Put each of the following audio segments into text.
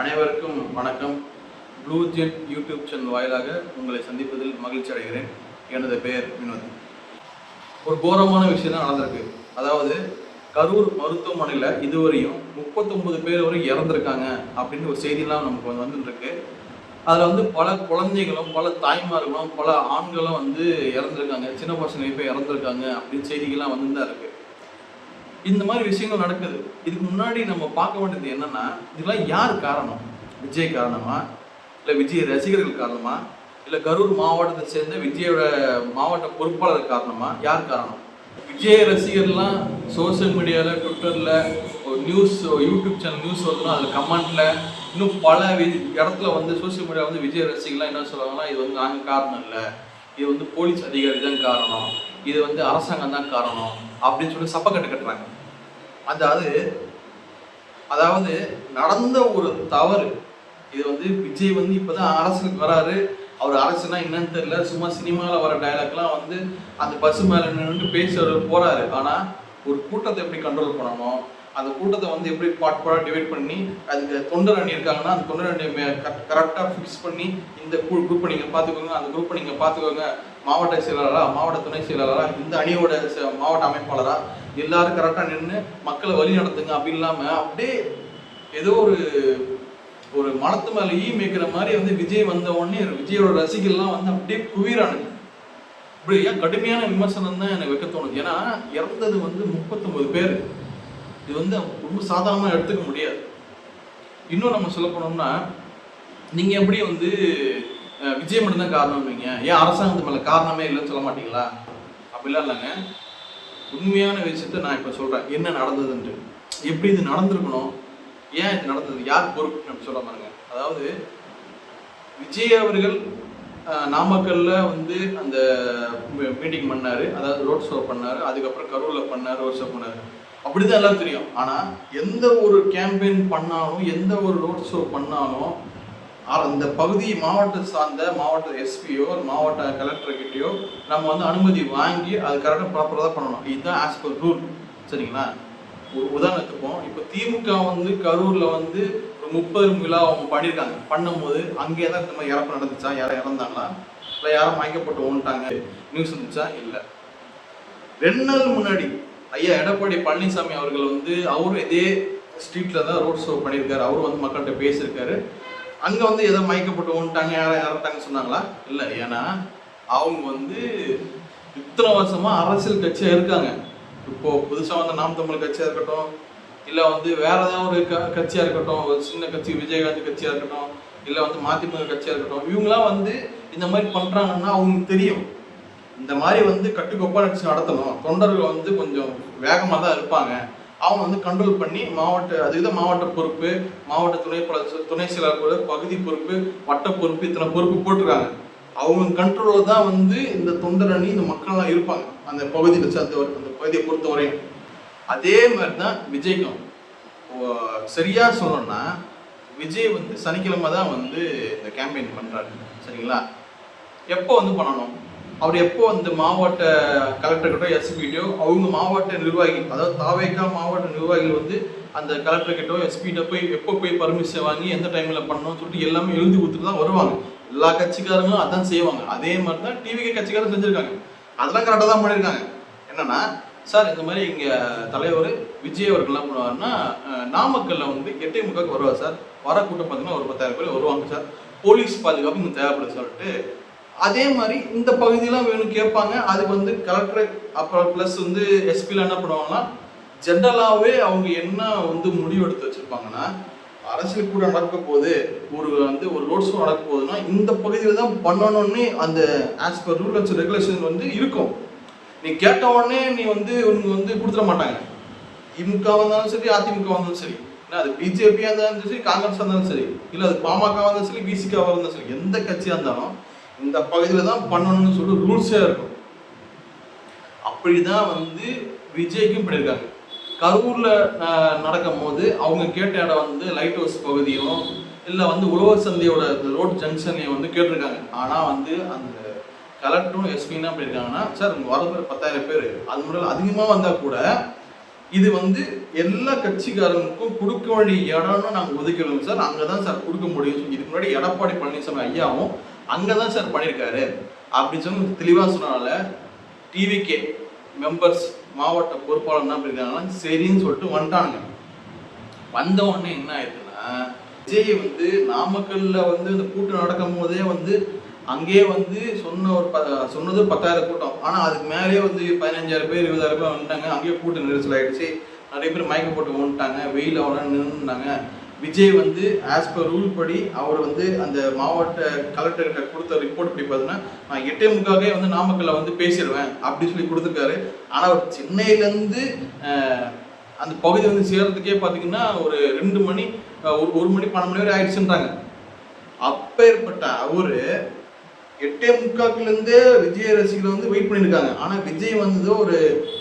அனைவருக்கும் வணக்கம். Blue jet YouTube channel வாயிலாக உங்களை சந்திப்பதில் மகிழ்ச்சி அடைகிறேன். எனது பெயர் வினோத். ஒரு கோரமான விஷயம் தான் நடந்திருக்கு. அதாவது கரூர் மருத்துவமனையில் இதுவரையும் முப்பத்தொம்பது பேர் வரை இறந்துருக்காங்க அப்படின்னு ஒரு செய்தியெல்லாம் நமக்கு வந்து வந்துருக்கு. அதில் வந்து பல குழந்தைகளும் பல தாய்மார்களும் பல ஆண்களும் வந்து இறந்துருக்காங்க. சின்ன பசங்க இப்போ இறந்துருக்காங்க அப்படின்னு செய்திகள்லாம் வந்து தான் இருக்குது இந்த மாதிரி விஷயங்கள் நடக்குது. இதுக்கு முன்னாடி நம்ம பார்க்க வேண்டியது என்னன்னா இதெல்லாம் யார் காரணம்? விஜய் காரணமா? இல்லை விஜய் ரசிகர்கள் காரணமா? இல்லை கரூர் மாவட்டத்தை சேர்ந்த விஜயோட மாவட்ட பொறுப்பாளர் காரணமா? யார் காரணம்? விஜய் ரசிகர்லாம் சோஷியல் மீடியாவில் ட்விட்டரில் ஒரு நியூஸ் யூடியூப் சேனல் நியூஸ் வரலாம் அதில் கமெண்ட்டில் இன்னும் பல வி- இடத்துல வந்து சோஷியல் மீடியா வந்து விஜய் ரசிகர்லாம் என்ன சொல்லுவாங்கன்னா இது வந்து நாங்கள் காரணம் இல்லை. இது வந்து போலீஸ் அதிகாரி தான் காரணம். இது வந்து அரசாங்கம் தான் காரணம். அப்படின்னு சொல்லி சப்பக்கட்டு கட்டுறாங்க. அதாவது அதாவது நடந்த ஒரு தவறு. இது வந்து விஜய் வந்து இப்போதான் அரசுக்கு வராரு. அவர் அரசுனா என்னன்னு தெரியல. சும்மா சினிமாவில் வர டயலாக்லாம் வந்து அந்த பஸ் மேலே நின்று பேசுறது போறாரு. ஆனால் ஒரு கூட்டத்தை எப்படி கண்ட்ரோல் பண்ணணும் அந்த கூட்டத்தை வந்து எப்படி பாட் பாட் டிவைட் பண்ணி அதுக்கு தொண்டர் அணி இருக்காங்கன்னா அந்த தொண்டர் அணியை கரெக்டாக ஃபிக்ஸ் பண்ணி இந்த குரூப்பை நீங்கள் பார்த்துக்கோங்க அந்த குரூப்பை நீங்கள் பார்த்துக்கோங்க. மாவட்ட செயலாளராக மாவட்ட துணை செயலாளராக இந்த அணியோட மாவட்ட அமைப்பாளராக எல்லாரும் கரெக்டாக நின்று மக்களை வழி நடத்துங்க அப்படி இல்லாமல் அப்படியே ஏதோ ஒரு ஒரு மனத்து மேலே ஈ மேய்க்கிற மாதிரி வந்து விஜய் வந்த உடனே விஜயோட ரசிகர்லாம் வந்து அப்படியே குவிரானுங்க இப்படி ஏன் கடுமையான விமர்சனம் தான் எனக்கு வைக்க தோணுது. ஏன்னா இறந்தது வந்து முப்பத்தொன்பது பேர். இது வந்து ரொம்ப சாதாரணமாக எடுத்துக்க முடியாது. இன்னும் நம்ம சொல்ல போனோம்னா நீங்கள் எப்படி வந்து விஜய் மட்டும்தான் காரணம் வைங்க. ஏன் அரசாங்கத்து மேலே காரணமே இல்லைன்னு சொல்ல மாட்டீங்களா? அப்படிலாம் இல்லைங்க. உண்மையான விஷயத்த நான் இப்போ சொல்கிறேன் என்ன நடந்ததுன்ட்டு. எப்படி இது நடந்திருக்கணும்? ஏன் இது நடந்தது? யார் பொறுப்பு? அப்படி சொல்ல பாருங்க. அதாவது விஜய் அவர்கள் நாமக்கல்ல வந்து அந்த மீட்டிங் பண்ணார். அதாவது ரோட் ஷோ பண்ணாரு. அதுக்கப்புறம் கரூரில் பண்ணார் ரோட் ஷோ பண்ணார். அப்படிதான் எல்லாம் தெரியும். ஆனால் எந்த ஒரு கேம்பெயின் பண்ணாலும் எந்த ஒரு ரோட் ஷோ பண்ணாலும் ஆனால் இந்த பகுதி மாவட்ட சார்ந்த மாவட்ட எஸ்பியோ மாவட்ட கலெக்டர்கிட்டயோ நம்ம வந்து அனுமதி வாங்கி அது கரெக்டாக ப்ராப்பராக தான் பண்ணணும். இதுதான் ஆஸ் பர் ரூல் சரிங்களா? ஒரு உதாரணத்துக்கும் இப்போ திமுக வந்து கரூரில் வந்து ஒரு முப்பது விழா அவங்க பண்ணியிருக்காங்க. பண்ணும்போது அங்கே தான் இந்த மாதிரி இறப்பு நடந்துச்சா? யாரும் இறந்தாங்களா? இல்லை யாரும் மயக்கப்பட்டு ஓன்ட்டாங்க நியூஸ் இருந்துச்சா இல்லை. ரெண்டு நாள் முன்னாடி ஐயா எடப்பாடி பழனிசாமி அவர்கள் வந்து அவரும் இதே ஸ்ட்ரீட்டில் தான் ரோட் ஷோ பண்ணியிருக்காரு. அவரும் வந்து மக்கள்கிட்ட பேசியிருக்காரு. அங்க வந்து ஏதோ மயக்கப்பட்டு ஓன்ட்டாங்க யாரும் இறந்துட்டாங்கன்னு சொன்னாங்களா? இல்லை ஏன்னா அவங்க வந்து இத்தனை வருஷமா அரசியல் கட்சியா இருக்காங்க. இப்போ புதுசா வந்த நாம் தமிழ் கட்சியா இருக்கட்டும் இல்ல வந்து வேற ஏதாவது ஒரு க- கட்சியா இருக்கட்டும் ஒரு சின்ன கட்சி விஜயகாந்த் கட்சியா இருக்கட்டும் இல்ல வந்து மதிமுக கட்சியா இருக்கட்டும் இவங்களாம் வந்து இந்த மாதிரி பண்றாங்கன்னா அவங்களுக்கு தெரியும். இந்த மாதிரி வந்து கட்டுக்கோப்பா நினைச்சு நடத்தணும். தொண்டர்கள் வந்து கொஞ்சம் வேகமாக தான் இருப்பாங்க. அவங்க வந்து கண்ட்ரோல் பண்ணி மாவட்ட அதுதான் மாவட்ட பொறுப்பு மாவட்ட துணை துணை செயலாளர் பகுதி பொறுப்பு வட்ட பொறுப்பு இத்தனை பொறுப்பு போட்டிருக்காங்க. அவங்க கண்ட்ரோலில் தான் வந்து இந்த தொண்டர் அணி இந்த மக்கள்லாம் இருப்பாங்க. அந்த பகுதியில் சேர்ந்த அந்த பகுதியை பொறுத்த வரையும் அதே மாதிரி தான் விஜய்க்கும் சரியாக சொல்லணும்னா விஜய் வந்து சனிக்கிழமை தான் வந்து இந்த கேம்பெயின் பண்ணுறாரு சரிங்களா? எப்போ வந்து பண்ணணும்? அவர் எப்போ வந்து மாவட்ட கலெக்டர்கிட்ட எஸ்பிடியோ அவங்க மாவட்ட நிர்வாகி அதாவது தாவேக்கா மாவட்ட நிர்வாகிகள் வந்து அந்த கலெக்டர்கிட்டோ எஸ்பிகிட்ட போய் எப்போ போய் பர்மிஷன் வாங்கி எந்த டைமில் பண்ணணும்னு சொல்லிட்டு எல்லாமே எழுதி கொடுத்துட்டு தான் வருவாங்க. எல்லா கட்சிக்காரங்களும் அதான் செய்வாங்க. அதே மாதிரி தான் டிவிகே கட்சிக்காரங்க செஞ்சிருக்காங்க. அதெல்லாம் கரெக்டாக தான் பண்ணியிருக்காங்க என்னென்னா சார் இந்த மாதிரி இங்கே தலைவர் விஜய் அவர்கள்லாம் பண்ணுவாருன்னா அஹ், நாமக்கல்ல வந்து எட்டே முக்காக்கு வருவார் சார் வர கூட்டம் பார்த்தீங்கன்னா ஒரு பத்தாயிரம் பேர் வருவாங்க சார் போலீஸ் பாதுகாப்பு இங்கே தேவைப்படுது சொல்லிட்டு அதே மாதிரி இந்த பகுதியெல்லாம் வேணும் கேட்பாங்க. அது வந்து கலெக்டர் அப்புறம் ப்ளஸ் வந்து எஸ்பியில் என்ன பண்ணுவாங்கன்னா ஜென்ரலாகவே அவங்க என்ன வந்து முடிவு எடுத்து வச்சுருப்பாங்கன்னா அரசியல் கூட நடக்க போகுது. ஒரு வந்து ஒரு ரோட் ஷோ நடக்க போகுதுன்னா இந்த பகுதியில் தான் பண்ணணும்னு அந்த as per rule and regulation வந்து இருக்கும். நீ கேட்ட உடனே நீ வந்து உனக்கு வந்து கொடுத்துட மாட்டாங்க. திமுக வந்தாலும் சரி அதிமுக வந்தாலும் சரி. ஏன்னா அது பிஜேபியாக இருந்தாலும் சரி காங்கிரஸாக இருந்தாலும் சரி. இல்லை அது பாமக இருந்தாலும் சரி பிசிகாவாக இருந்தாலும் சரி. எந்த கட்சியாக இருந்தாலும் இந்த பகுதியில் தான் பண்ணணும்னு சொல்லி ரூல்ஸே இருக்கும். அப்படி தான் வந்து விஜய்க்கும் பண்ணியிருக்காங்க கரூரில் நடக்கும் போது அவங்க கேட்ட இடம் வந்து லைட் ஹவுஸ் பகுதியும் இல்லை வந்து உழவர் சந்தையோட ரோட் ஜங்ஷனையும் வந்து கேட்டிருக்காங்க. ஆனால் வந்து அந்த கலெக்டரும் எஸ்பி என்ன பண்ணியிருக்காங்கன்னா சார் உங்கள் வர பேர் பத்தாயிரம் பேர். அது முதல்ல அதிகமாக வந்தால் கூட இது வந்து எல்லா கட்சிக்காரங்களுக்கும் கொடுக்க வேண்டிய இடம்னு நாங்கள் ஒதுக்கிடுவோம் சார். அங்கே தான் சார் கொடுக்க முடியும். இதுக்கு முன்னாடி எடப்பாடி பழனிசாமி ஐயாவும் அங்கே தான் சார் பண்ணியிருக்காரு அப்படின்னு சொல்லி தெளிவாக சொன்னால டிவிகே மெம்பர்ஸ் மாவட்ட பொறுப்பாளர் என்ன பண்ணியிருக்காங்கன்னா சரின்னு சொல்லிட்டு வந்துட்டாங்க வந்த உடனே என்ன ஆயிடுதுன்னா விஜய் வந்து நாமக்கல்ல வந்து இந்த கூட்டம் நடக்கும் போதே வந்து அங்கேயே வந்து சொன்ன ஒரு ப சொன்னது பத்தாயிரம் கூட்டம். ஆனால் அதுக்கு மேலேயே வந்து பதினஞ்சாயிரம் பேர் இருபதாயிரம் பேர் வந்துட்டாங்க. அங்கேயே கூட்டம் நெரிசல் ஆயிடுச்சு. நிறைய பேர் மயக்க போட்டு வந்துட்டாங்க வெயில் அவ்வளோ நின்றுட்டாங்க விஜய் வந்து ஆஸ் பர் ரூல் படி அவர் வந்து அந்த மாவட்ட கலெக்டர்கிட்ட கொடுத்த ரிப்போர்ட் படி பார்த்தீங்கன்னா நான் எட்டேமுக்காகவே வந்து நாமக்கல்ல வந்து பேசிடுவேன் அப்படின்னு சொல்லி கொடுத்துருக்காரு. ஆனால் அவர் சென்னையிலேருந்து அந்த பகுதி வந்து சேர்றதுக்கே பார்த்தீங்கன்னா ஒரு ரெண்டு மணி ஒரு ஒரு மணி பன்னெண்டு மணி வரை ஆயிடுச்சுன்றாங்க. அப்பேற்பட்ட அவரு எட்டே முக்காக்குலேருந்தே விஜய் ரசிகர்கள் வந்து வெயிட் பண்ணியிருக்காங்க ஆனால் விஜய் வந்தது ஒரு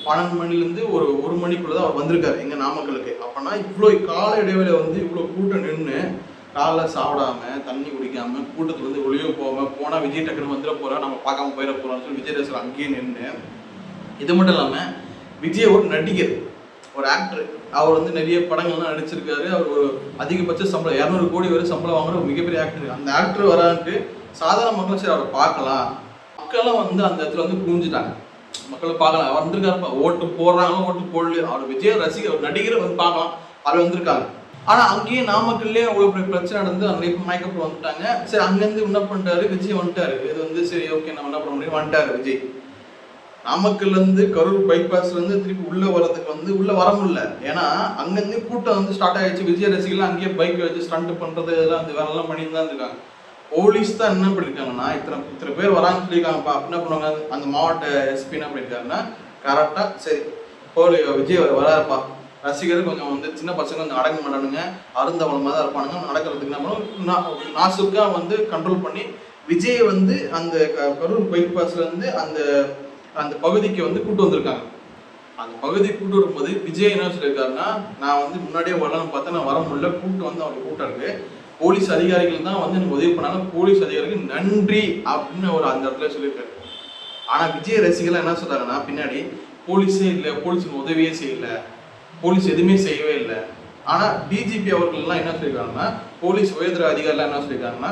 பன்னெண்டு மணிலேருந்து ஒரு ஒரு மணிக்குள்ளே தான் அவர் வந்திருக்காரு எங்கள் நாமக்கலுக்கு. அப்போனா இவ்வளோ கால இடைவேளை வந்து இவ்வளோ கூட்டம் நின்று காலைல சாப்பிடாம தண்ணி குடிக்காமல் கூட்டத்தில் வந்து வெளியே போகாம போனால் விஜய் டக்குனு வந்துட போகிறோம் நம்ம பார்க்காம போயிட போகிறோம்னு சொல்லி விஜய் ரசிகர் அங்கேயே நின்று இது மட்டும் இல்லாமல் விஜய் ஒரு நடிகர் ஒரு ஆக்டர் அவர் வந்து நிறைய படங்கள்லாம் நடிச்சிருக்காரு. அவர் ஒரு அதிகபட்ச சம்பளம் இரநூறு கோடி வரை சம்பளம் வாங்குற ஒரு மிகப்பெரிய ஆக்டர் அந்த ஆக்டர் வரான்ட்டு சாதாரண மக்களும் சரி அவரை பார்க்கலாம். மக்களும் வந்து அந்த இடத்துல வந்து குவிஞ்சிட்டாங்க மக்களை பார்க்கலாம். அவர் வந்திருக்காருப்பா ஓட்டு போடுறாங்களோ ஓட்டு போடல அவர் விஜய் ரசிகர் நடிகரை வந்து பார்க்கலாம். அவர் வந்திருக்காங்க. ஆனால் அங்கேயே நாமக்கல்லே அவ்வளோ பெரிய பிரச்சனை நடந்து அங்கே இப்போ மயக்கப்பட்டு வந்துட்டாங்க. சரி அங்கேருந்து என்ன பண்ணிட்டாரு? விஜய் வந்துட்டாரு. இது வந்து சரி ஓகே நம்ம என்ன பண்ண முடியும்? வந்துட்டாரு விஜய். நாமக்கல்லேருந்து கரூர் பைபாஸ்லேருந்து திருப்பி உள்ளே வர்றதுக்கு வந்து உள்ளே வர முடியல. ஏன்னா அங்கேருந்து கூட்டம் வந்து ஸ்டார்ட் ஆயிடுச்சு. விஜய் ரசிகர்கள் அங்கேயே பைக் வச்சு ஸ்டண்ட் பண்ணுறது இதெல்லாம் அந்த வேலைலாம் எல்லாம் பண்ணிட்டு தான் இருக்காங்க போலீஸ் தான் என்ன பண்ணிருக்காங்கன்னா இத்தனை இத்தனை பேர் வராங்கன்னு சொல்லியிருக்காங்கப்பா அப்படின்னா என்ன பண்ணுவாங்க? அந்த மாவட்ட எஸ்பி என்ன பண்ணியிருக்காருன்னா கரெக்டாக சரி போலி விஜய் வராருப்பா. ரசிகர் கொஞ்சம் வந்து சின்ன பசங்க கொஞ்சம் அடங்க மாட்டானுங்க. அருந்தவனமாக தான் இருப்பானுங்க. நடக்கிறதுக்கு என்ன பண்ணுவோம் நா- வந்து கண்ட்ரோல் பண்ணி விஜய் வந்து அந்த க- கரூர் பைபாஸ்ல பாஸ்லேருந்து அந்த அந்த பகுதிக்கு வந்து கூட்டு வந்திருக்காங்க. அந்த பகுதி கூட்டு வரும்போது விஜய் என்ன சொல்லியிருக்காருன்னா நான் வந்து முன்னாடியே வரலான்னு பார்த்தா நான் வர முடியல. கூட்டு வந்து அவங்க கூட்டம் இருக்கு. போலீஸ் அதிகாரிகள் தான் வந்து எனக்கு உதவி பண்ணாங்க. போலீஸ் அதிகாரிகள் நன்றி அப்படின்னு ஒரு அந்த இடத்துல சொல்லியிருக்காரு. ஆனால் விஜய் ரசிகர்கள் என்ன சொல்கிறாங்கன்னா பின்னாடி போலீஸே இல்லை போலீஸுக்கு உதவியே செய்யல. போலீஸ் எதுவுமே செய்யவே இல்லை. ஆனால் டிஜிபி அவர்கள்லாம் என்ன சொல்லியிருக்காங்கன்னா போலீஸ் உயர்தர அதிகாரிலாம் என்ன சொல்லியிருக்காங்கன்னா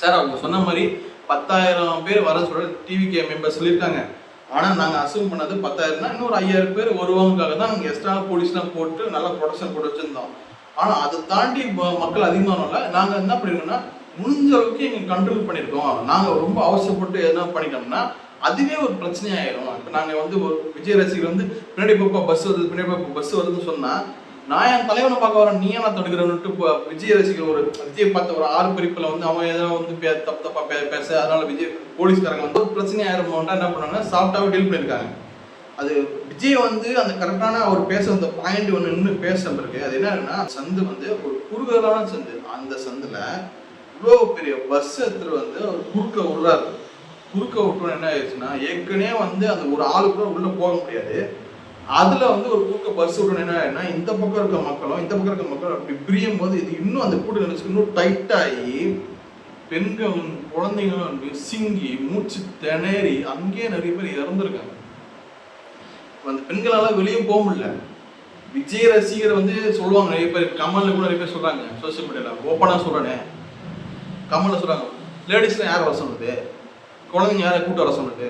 சார் அவங்க சொன்ன மாதிரி பத்தாயிரம் பேர் வர சொல்கிற டிவிகே மெம்பர்ஸ் சொல்லியிருக்காங்க. ஆனால் நாங்கள் அசூம் பண்ணது பத்தாயிரம்னா இன்னொரு ஐயாயிரம் பேர் வருவாங்கக்காக தான் நாங்கள் எக்ஸ்ட்ரா போலீஸ்லாம் போட்டு நல்லா ப்ரொடக்ஷன் போட்டு வச்சுருந்தோம். ஆனால் அதை தாண்டி மக்கள் அதிகமானோம்ல நாங்கள் என்ன பண்ணிருக்கோம்னா முடிஞ்ச அளவுக்கு எங்கள் கண்ட்ரோல் பண்ணியிருக்கோம் நாங்கள் ரொம்ப அவசரப்பட்டு என்ன பண்ணிட்டோம்னா அதுவே ஒரு பிரச்சனையாயிரும். இப்போ நாங்கள் வந்து ஒரு விஜய் ரசிகர் வந்து பின்னாடி போப்பா பஸ் வருது பின்னாடி போப்பா பஸ் வருதுன்னு சொன்னால் நான் என் தலைவனை பார்க்க வரேன் நீ என்ன தடுக்கிறேன்னுட்டு இப்போ விஜய் ரசிகர் ஒரு விஜய் பார்த்த ஒரு ஆறு பிரிப்பில் வந்து அவன் ஏதோ வந்து பே தப்பு தப்பா பே பேச அதனால விஜய் போலீஸ்காரங்க வந்து ஒரு பிரச்சனையாயிருமோன்ட்டா என்ன பண்ணாங்கன்னா சாஃப்டாகவே டீல் பண்ணியிருக்காங்க அது விஜய் வந்து அந்த கரெக்டான அவர் பேச அந்த பாயிண்ட் ஒன்று நின்று பேச இருக்கு அது என்னன்னா சந்து வந்து ஒரு குறுகலான சந்து. அந்த சந்தில் இவ்வளோ பெரிய பஸ் எடுத்துட்டு வந்து அவர் குறுக்க விடுறாரு. குறுக்க விட்டோன்னு என்ன ஆயிடுச்சுன்னா ஏற்கனவே வந்து அந்த ஒரு ஆளு கூட உள்ளே போக முடியாது. அதுல வந்து ஒரு குறுக்க பஸ் விடணும் என்ன ஆயிடுனா இந்த பக்கம் இருக்க மக்களும் இந்த பக்கம் இருக்க மக்களும் அப்படி பிரியும் போது இது இன்னும் அந்த கூட்ட நினைச்சு இன்னும் டைட் ஆகி பெண்களும் குழந்தைங்களும் சிங்கி மூச்சு திணறி அங்கேயே நிறைய பேர் இறந்துருக்காங்க. அந்த பெண்களால வெளியே போக முடியல. விஜய் ரசிகர் வந்து சொல்லுவாங்க நிறைய பேர் கமல்ல கூட நிறைய பேர் சொல்றாங்க சோசியல் மீடியாவில் ஓப்பனாக சொல்றேனே. கமலில் சொல்றாங்க லேடிஸ்ல யார் வர சொன்னது குழந்தைங்க யாரை கூட்டு வர சொன்னது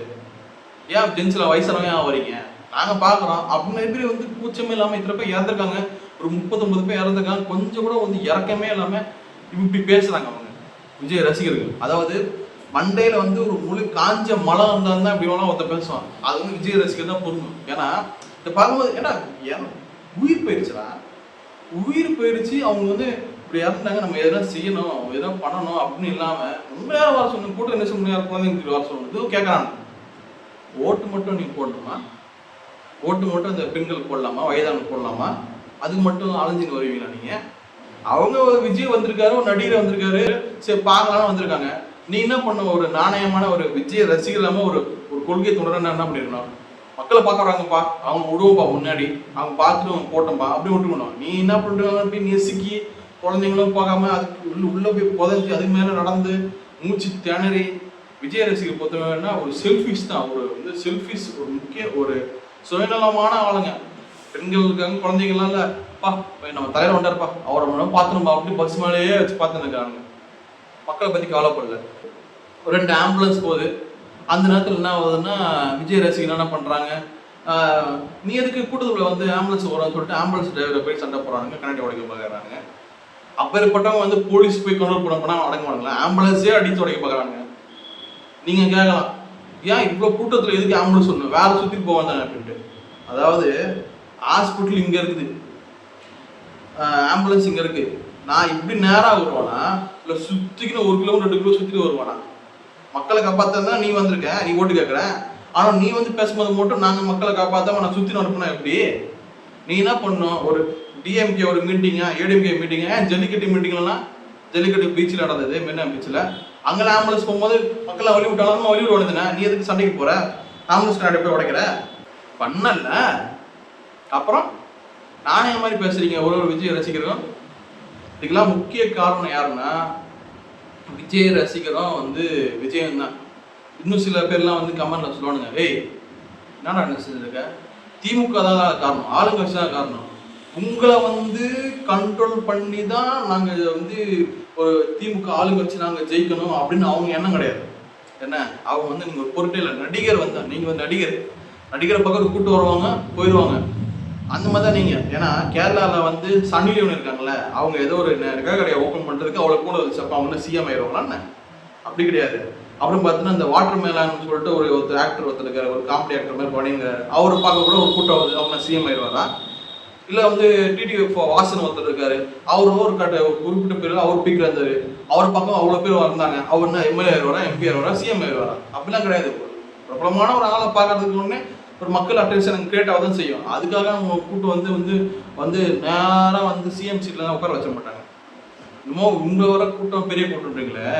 ஏன் ஜென்ஸ்ல வயசானவங்க ஏன் வரீங்க? நாங்கள் பார்க்குறோம் அப்படின்னு நிறைய பேர் வந்து கூச்சமே இல்லாமல் இத்தனை பேர் இறந்துருக்காங்க. ஒரு முப்பத்தொம்பது பேர் இறந்துருக்காங்க. கொஞ்சம் கூட வந்து இறக்கமே இல்லாமல் இப்படி பேசுறாங்க அவங்க. விஜய் ரசிகர்கள். அதாவது மண்டையில வந்து ஒரு முழு காஞ்ச மலை வந்தா தான் இப்படி வேணா ஒருத்தர் பேசுவான். அது வந்து விஜய் ரசிகர் தான் பொருந்தும் ஏன்னா இந்த பார்க்கும்போது ஏன்னா ஏன்? உயிர் போயிடுச்சுடா. உயிர் போயிடுச்சு அவங்க வந்து இப்படி இறந்தாங்க நம்ம எதனா செய்யணும் எதனா பண்ணணும் அப்படின்னு இல்லாம உண்மையாக வர சொல்லணும் கூட என்ன சொல்லுங்க குழந்தைங்களுக்கு வர சொல்லணும். இதுவும் கேட்கறாங்க ஓட்டு மட்டும் நீ போடணுமா? ஓட்டு மட்டும் அந்த பெண்கள் போடலாமா? வயதான போடலாமா? அதுக்கு மட்டும் அலைஞ்சின்னு வருவீங்களா நீங்க? அவங்க விஜய் வந்திருக்காரு ஒரு நடிகர் வந்திருக்காரு. சரி பார்க்கலாம்னு வந்திருக்காங்க. நீ என்ன பண்ண? ஒரு நாணயமான ஒரு விஜய ரசிகர் இல்லாம ஒரு ஒரு கொள்கை தொடர என்ன பண்ணிருக்கணும் மக்களை பார்க்க வராங்கப்பா. அவங்க விடுவோம்ப்பா முன்னாடி. அவங்க பார்த்துட்டு அவங்க போட்டோம்ப்பா அப்படி விட்டுக்கணும் நீ என்ன பண்ணுறாங்க அப்படி நெசுக்கி குழந்தைங்களும் பார்க்காம அதுக்கு உள்ள உள்ள போய் புதஞ்சி அதுக்கு மேலே நடந்து மூச்சு திணறி விஜய ரசிகர் பொறுத்தவரைன்னா ஒரு செல்ஃபிஷ் தான். ஒரு வந்து செல்ஃபிஷ் ஒரு முக்கிய ஒரு சுயநலமான ஆளுங்க. பெண்களுக்காக இருக்காங்க குழந்தைங்களாம் போய் நம்ம தலைவர் வந்தாருப்பா. அவரை மட்டும் பார்த்துருப்பா அப்படி பஸ் மேலேயே வச்சு பார்த்துன்னு இருக்காங்க. மக்களை பற்றி கவலைப்படல. ஒரு ரெண்டு ஆம்புலன்ஸ் போகுது. அந்த நேரத்தில் என்ன ஆகுதுன்னா விஜய் ரசிகன் என்ன பண்ணுறாங்க நீ எதுக்கு கூட்டத்தில் வந்து ஆம்புலன்ஸ் வரோம்னு சொல்லிட்டு ஆம்புலன்ஸ் டிரைவரை போய் சண்டை போடுறாங்க கண்ணாடி உடைக்க பார்க்குறாங்க அப்பேற்பட்டவங்க வந்து போலீஸ் போய் கண்ட்ரோல் பண்ண போனால் அடங்க மாட்டாங்களா ஆம்புலன்ஸே அடித்து உடைக்க பார்க்குறாங்க நீங்கள் கேட்கலாம் ஏன் இவ்வளோ கூட்டத்தில் எதுக்கு ஆம்புலன்ஸ் ஒன்று வேலை சுற்றி போக வந்தாங்க அப்படின்ட்டு. அதாவது ஹாஸ்பிட்டல் இங்கே இருக்குது. ஆம்புலன்ஸ் இங்கே இருக்குது நான் இப்படி நேராக வருவானா இல்லை சுற்றிக்கின்னு ஒரு கிலோ ரெண்டு கிலோ சுற்றிட்டு வருவானா? மக்களை காப்பாற்றா நீ வந்திருக்க நீ ஓட்டு கேட்குற ஆனால் நீ வந்து பேசும்போது மட்டும் நாங்கள் மக்களை காப்பாற்றாம நான் சுற்றி அனுப்புனா எப்படி? நீ என்ன பண்ணும் ஒரு டிஎம்கே ஒரு மீட்டிங்கா ஏடிஎம்கே மீட்டிங்கா ஏன் ஜல்லிக்கட்டு மீட்டிங்லாம் ஜல்லிக்கட்டு பீச்சில் நடந்தது மெரினா பீச்சில் அங்கே ஆம்புலன்ஸ் போகும்போது மக்களை வழி விட்டாலும் வழி விடுவானுதுண்ணே நீ எதுக்கு சண்டைக்கு போகிற ஆம்புலன்ஸ் கண்ணாடி போய் உடைக்கிற? பண்ணல. அப்புறம் நானே மாதிரி பேசுறீங்க ஒரு ஒரு விஜய் ரசிக்கிறோம் இதுக்கெல்லாம் முக்கிய காரணம் யாருன்னா விஜய் ரசிகரும் வந்து விஜயம் தான். இன்னும் சில பேர்லாம் வந்து கமெண்ட்ல சொல்லுவானுங்க ஏய் என்னடா என்ன செஞ்சிருக்க திமுக தான் காரணம். ஆளுங்கட்சி தான் காரணம். உங்களை வந்து கண்ட்ரோல் பண்ணி தான் நாங்கள் வந்து ஒரு திமுக ஆளுங்கட்சி நாங்கள் ஜெயிக்கணும் அப்படின்னு அவங்க எண்ணம் கிடையாது. என்ன? அவங்க வந்து நீங்கள் பொருட்டே இல்லை நடிகர் வந்தா நீங்கள் வந்து நடிகர். நடிகரை பக்கத்து கூப்பிட்டு வருவாங்க போயிடுவாங்க அந்த மாதிரி தான் நீங்க. ஏன்னா கேரளால வந்து சன்னிலியோன் இருக்காங்கல்ல அவங்க ஏதோ ஒரு நகை கடையை ஓப்பன் பண்றதுக்கு அவ்வளவு கூட வச்சு அப்ப அவங்க சிஎம் ஆயிடுவாங்களா அப்படி கிடையாது. அப்புறம் பார்த்தீங்கன்னா இந்த வாட்டர் மேலான்னு சொல்லிட்டு ஒரு ஒருத்தர் ஆக்டர் ஒருத்தர் இருக்காரு ஒரு காமெடி ஆக்டர் மாதிரி பண்ணிங்க அவரை பார்க்க கூட ஒரு கூட்டம் வருது அவங்க சிஎம் ஆயிடுவாரா? இல்லை வந்து டிடி வாசன் ஒருத்தர் இருக்காரு. அவரும் ஒரு கட்ட ஒரு குறிப்பிட்ட பேர் அவர் பீக்கில் இருந்தார். அவர் பக்கம் அவ்வளோ பேர் வந்தாங்க. அவர் என்ன எம்எல்ஏ ஆயிடுவாரா? எம்பி ஆயிடுவாரா? சிஎம் ஆயிடுவாரா? அப்படிலாம் கிடையாது. பிரபலமான ஒரு ஆளை பார்க்கறதுக்கு ஒன்று ஒரு மக்கள் அட்டென்ஷன் கிரியேட் ஆக தான் செய்யும். அதுக்காக அவங்க கூப்பிட்டு வந்து வந்து வந்து நேராக வந்து சிஎம் சீட்ல உட்கார வச்சிட மாட்டாங்க. இன்னமோ உங்களை வர கூட்டம் பெரிய கூட்டம்ன்றீங்களே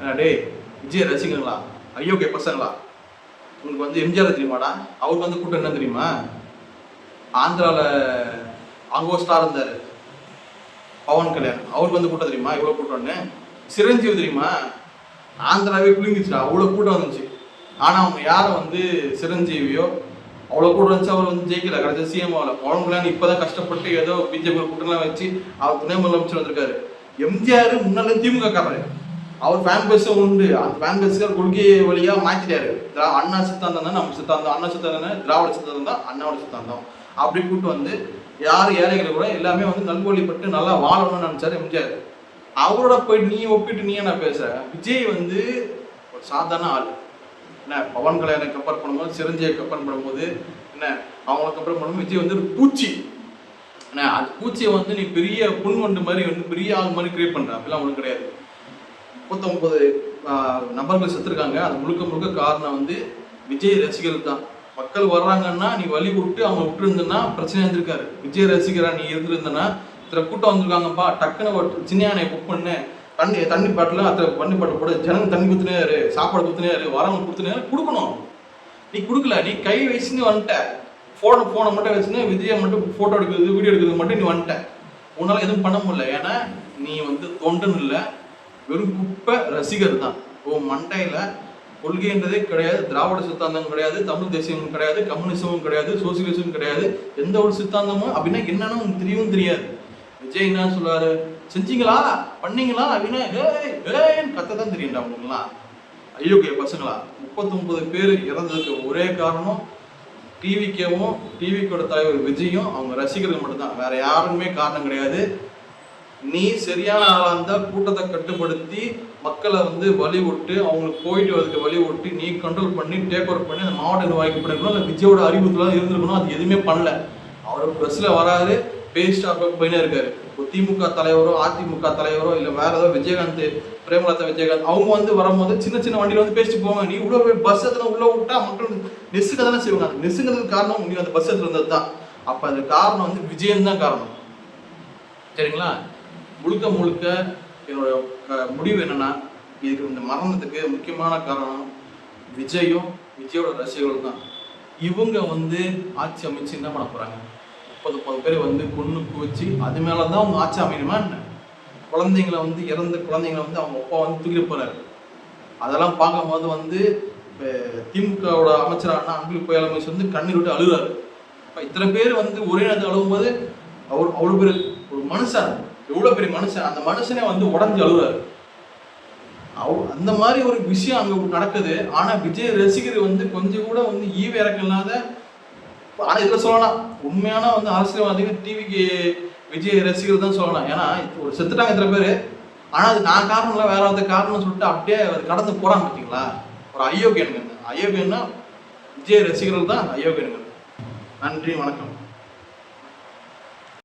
டே டேய் விஜய் ரசிகங்களா? ஐயோ கே பசங்களா? உங்களுக்கு வந்து எம்ஜிஆர் தெரியுமாடா? அவருக்கு வந்து கூட்டம் என்ன தெரியுமா? ஆந்திராவில் அங்கே ஒரு ஸ்டார் இருந்தார். பவன் கல்யாண். அவருக்கு வந்து கூட்டம் தெரியுமா? இவ்வளோ கூட்டம்னு. சிரஞ்சீவி தெரியுமா? ஆந்திராவே குளிங்கிச்சுடா அவ்வளோ கூட்டம் வந்துச்சு. ஆனால் அவங்க யாரை வந்து சிரஞ்சீவியோ அவ்வளோ கூட இருந்துச்சு அவர் வந்து ஜெயிக்கல. கடைசி சிஎம் ஆகல பவன் கல்யாண் இப்பதான் கஷ்டப்பட்டு ஏதோ பிஜேபி கூட்டம்லாம் வச்சு அவர் துணை முதலமைச்சர் வந்திருக்காரு. எம்ஜிஆர் முன்னால திமுக காரரு. அவர் ஃபேன் பேஸும் உண்டு. அந்த ஃபேன் பேஸுக்கு கொள்கை வழியாக மாற்றிட்டாரு திரா- அண்ணா சித்தாந்தம் தான் நம்ம சித்தாந்தம். அண்ணா சித்தாந்தம் திராவிட சித்தாந்தம் தான் அண்ணாவோட சித்தாந்தம். அப்படி கூப்பிட்டு வந்து யார் ஏழைகளை கூட எல்லாமே வந்து நல்வழிப்பட்டு நல்லா வாழணும்னு நினச்சாரு எம்ஜிஆர். அவரோட போயிட்டு நீ ஒப்பிட்டு நீ என்ன பேசுற? விஜய் வந்து ஒரு சாதாரண ஆள். என்ன பவன் கல்யாணை கம்பேர் பண்ணும்போது சிரஞ்சியை கம்பேர் பண்ணும்போது என்ன அவங்கள கம்பேர் பண்ணும்போது விஜய் வந்து ஒரு பூச்சி. என்ன அது பூச்சியை வந்து நீ பெரிய புன்வண்டு மாதிரி வந்து பெரிய ஆள் மாதிரி கிரியேட் பண்ற. அப்படிலாம் ஒன்றும் கிடையாது. முப்பத்தொன்பது ஆஹ், நபர்கள் செத்துருக்காங்க. அது முழுக்க முழுக்க காரணம் வந்து விஜய் ரசிகர்கள் தான். மக்கள் வர்றாங்கன்னா நீ வழி விட்டு அவங்க விட்டுருந்தேன்னா பிரச்சனை இருந்திருக்காரு விஜய் ரசிகரா நீ இருந்திருந்தனா இத்தனை கூட்டம் வந்திருக்காங்கப்பா டக்குன்னு ஒரு சின்ன யானையை புக் பண்ணேன் தண்ணி தண்ணி பாட்டில் அத்தனை தண்ணி பாட்டில் போட ஜனம் தண்ணி குத்துனேரு சாப்பாடு குத்துனேரு வரவங்க கொடுத்துனேரு கொடுக்கணும். நீ கொடுக்கல நீ கை வச்சுன்னு வந்துட்ட. ஃபோனை ஃபோனை மட்டும் வச்சுன்னு விஜயை மட்டும் ஃபோட்டோ எடுக்கிறது வீடியோ எடுக்கிறது மட்டும் நீ வந்துட்ட. உன்னால் எதுவும் பண்ண முடியல. ஏன்னா நீ வந்து தொண்டன் இல்லை வெறும் குப்பை ரசிகர் தான். உன் மண்டையில் கொள்கைன்றதே கிடையாது திராவிட சித்தாந்தம் கிடையாது தமிழ் தேசியமும் கிடையாது கம்யூனிசமும் கிடையாது சோசியலிசமும் கிடையாது. எந்த ஒரு சித்தாந்தமும் அப்படின்னா என்னன்னு உனக்கு தெரியவும் தெரியாது. விஜய் என்ன சொல்றாரு செஞ்சீங்களா? பண்ணீங்களா? அப்படின்னு ஏய் ஏன்னு கத்த தான் தெரியும்டா உங்களுக்குலாம். ஐயோக்கிய பசங்களா முப்பத்தொன்பது பேர் இறந்ததுக்கு ஒரே காரணம் டிவிக்கேவும் டிவிக்கோட தலைவர் விஜயும் அவங்க ரசிகர்கள் மட்டும்தான். வேற யாருக்குமே காரணம் கிடையாது. நீ சரியான ஆளாக இருந்தால் கூட்டத்தை கட்டுப்படுத்தி மக்களை வந்து வழி விட்டு அவங்களுக்கு போயிட்டு வரதுக்கு வழி விட்டு நீ கண்ட்ரோல் பண்ணி டேக் ஓவர் பண்ணி அந்த மாவட்ட நிர்வாகிக்கு பண்ணிருக்கணும் இல்லை விஜயோட அறிவுறுத்தலாம் இருந்திருக்கணும் அது எதுவுமே பண்ணல. அவர் பஸ்ல வராரு பேஸ்டாக போயினே இருக்காரு. திமுக தலைவரோ அதிமுக தலைவரோ இல்லை வேற ஏதோ விஜயகாந்த் பிரேமலதா விஜயகாந்த் அவங்க வந்து வரும்போது சின்ன சின்ன வண்டியில் வந்து பேசிட்டு போவாங்க. நீ உள்ள போய் பஸ் எத்தனை உள்ள விட்டா மக்கள் நெசுங்க தானே செய்வாங்க. அந்த நெசுங்கிறதுக்கு காரணம் நீ அந்த பஸ் இருந்தது தான் அப்போ அது காரணம் வந்து விஜயம் தான் காரணம். சரிங்களா? முழுக்க முழுக்க என்னோட க- முடிவு என்னன்னா இதுக்கு இந்த மரணத்துக்கு முக்கியமான காரணம் விஜயும் விஜயோட ரசிகர்கள் தான். இவங்க வந்து ஆட்சி அமைச்சு என்ன பண்ண போகிறாங்க முப்பது முப்பது பேர் வந்து கொன்று குவிச்சு அது மேலே தான் அவங்க ஆட்சி அமையணுமா என்ன? குழந்தைங்கள வந்து இறந்த குழந்தைங்களை வந்து அவங்க அப்பா வந்து தூக்கிட்டு போகிறாரு அதெல்லாம் பார்க்கும்போது வந்து இப்போ திமுகவோட அமைச்சரான அன்பில் புயல் அமைச்சர் வந்து கண்ணீர் விட்டு அழுகிறாரு. இப்போ இத்தனை பேர் வந்து ஒரே நேரத்தில் அழுகும்போது அவர் அவ்வளோ பெரிய ஒரு மனுஷன். எவ்வளோ பெரிய மனுஷன். அந்த மனுஷனே வந்து உடஞ்சி அழுகுறாரு. அவ- அந்த மாதிரி ஒரு விஷயம் அங்கே நடக்குது. ஆனால் விஜய் ரசிகர் வந்து கொஞ்சம் கூட வந்து ஈவு இறக்கம் இல்லாத ஆனா இதுல சொல்லலாம். உண்மையான வந்து அரசியல்வாதிகள் டிவிக்கு விஜய் ரசிகர் தான் சொல்லலாம். ஏன்னா இப்போ ஒரு செத்துட்டாங்க இத்தனை பேரு. ஆனா அது நான் காரணம் இல்லை வேற ஒருத்தர் காரணம்னு சொல்லிட்டு அப்படியே அவர் கடந்து போறாங்க பார்த்தீங்களா ஒரு அயோக்கியனுங்க. அயோக்கியன்னா விஜய் ரசிகர்கள் தான் அயோக்கியனுங்க. நன்றி வணக்கம்.